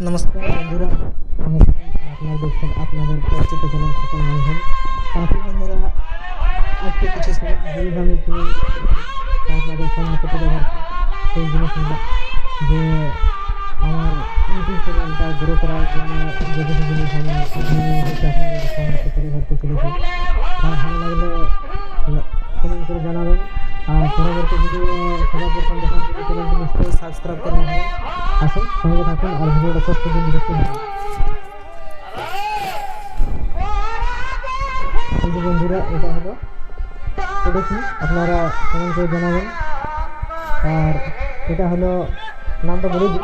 নমস্কার বন্ধুরা আমি আপনার দেখছেন আপনাদের পরিচিত চ্যানেল খোকন মহল তারপর বন্ধুরা আজকে কিছু জিনিস আমি একটু আপনাদের সম্মুখে তুলে ধরছি সেই জিনিসগুলো যে আমার ইউটিউব চ্যানেলটা গ্রো করার জন্য যে কিছু জিনিস আমি আমি হচ্ছে আপনাদের সম্মুখে তুলে ধরতে চলেছি সাবস্ক্রাইব করে আসুন, সঙ্গে থাকুন, আর ভিডিওটা শেষ পর্যন্ত দেখতে থাকুন। বন্ধুরা, এটা হলো এটা কি আপনারা কমেন্ট করে জানাবেন। আর এটা হলো নামটা বলে দিই।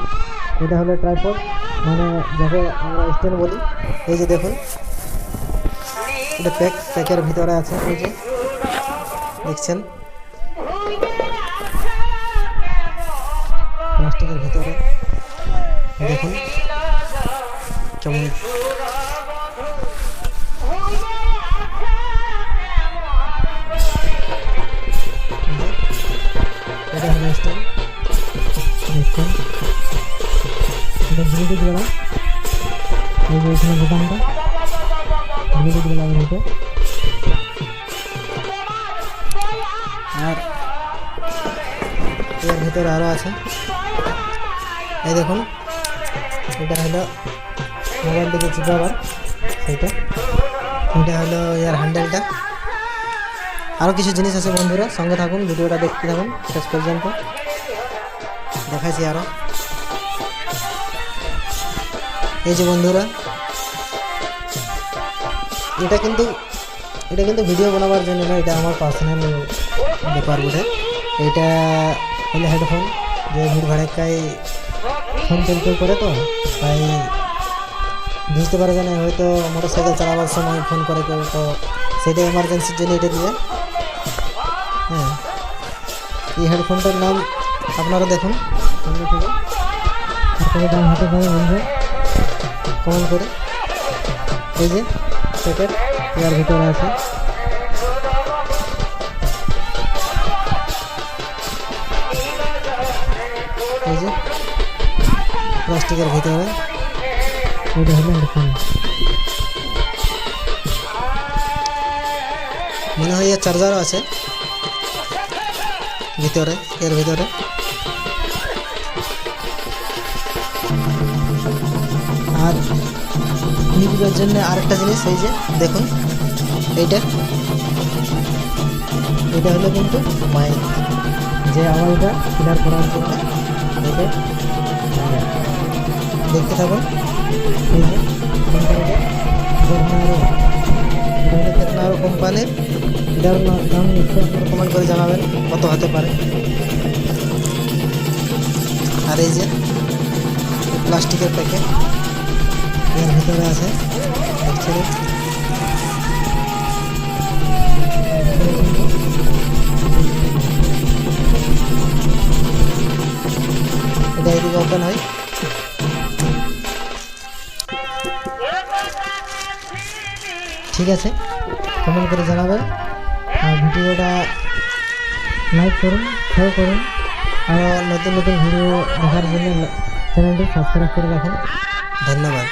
এটা হলো ট্রাইপড মানে যাকে আমরা স্ট্যান্ড বলি। এই যে দেখুন। এটা প্যাক প্যাকের ভিতরে আছে। এই যে, দেখছেন? প্লাস্টিকের ভিতরে। দেখুন কেমন বোতামটা ব্লুটুথ গলা আর এর ভিতরে আরও আছে। এই দেখুন, এটা হলো মোবাইল থেকে চিপাবার সেইটা। এটা হলো ইয়ার হ্যান্ডেলটা আরও কিছু জিনিস আছে বন্ধুরা, সঙ্গে থাকুন, ভিডিওটা দেখতে থাকুন শেষ পর্যন্ত দেখাইছি আরও এই যে বন্ধুরা, এটা কিন্তু এটা কিন্তু ভিডিও বানাবার জন্য না, এটা আমার পার্সোনাল ব্যাপার বটে। এটা হলো হেডফোন যে ভিড় ভাড়াক্কায় ফোন চলতে করে তো? তাই বুঝতে পারে না হয়তো মোটর সাইকেল চালাবার সময় ফোন করে কেউ, তো সেটা এমার্জেন্সির জন্য এটা দিয়ে। হ্যাঁ। এই হেডফোনটার নাম আপনারা দেখুন। দাম হতে পারে বন্ধু করে। এই যে প্যাকেট এর ভিতরে আছে। প্লাস্টিকের ভিতরে। এটা হলো হেডফোন মনে হয় চার্জারও আছে। ভিতরে এর ভিতরে। আর মিউজিকের জন্য আরেকটা জিনিস এই যে দেখুন এইটা। এটা হলো কিন্তু মাইক। যে আওয়াজটা ক্লিয়ার করার জন্য এটা দেখতে হলো জর্নারো কোম্পানির এটার দাম কমেন্ট করে জানাবেন কত হতে পারে। আর এই যে প্লাস্টিকের প্যাকেট এর ভিতরে আছে। এটা এদিকে ওপেন হয়। ঠিক আছে। কমেন্ট করে জানাবেন আর ভিডিওটা লাইক করুন শেয়ার করুন। আর নতুন নতুন ভিডিও দেখার জন্য চ্যানেলটি সাবস্ক্রাইব করে রাখুন। ধন্যবাদ।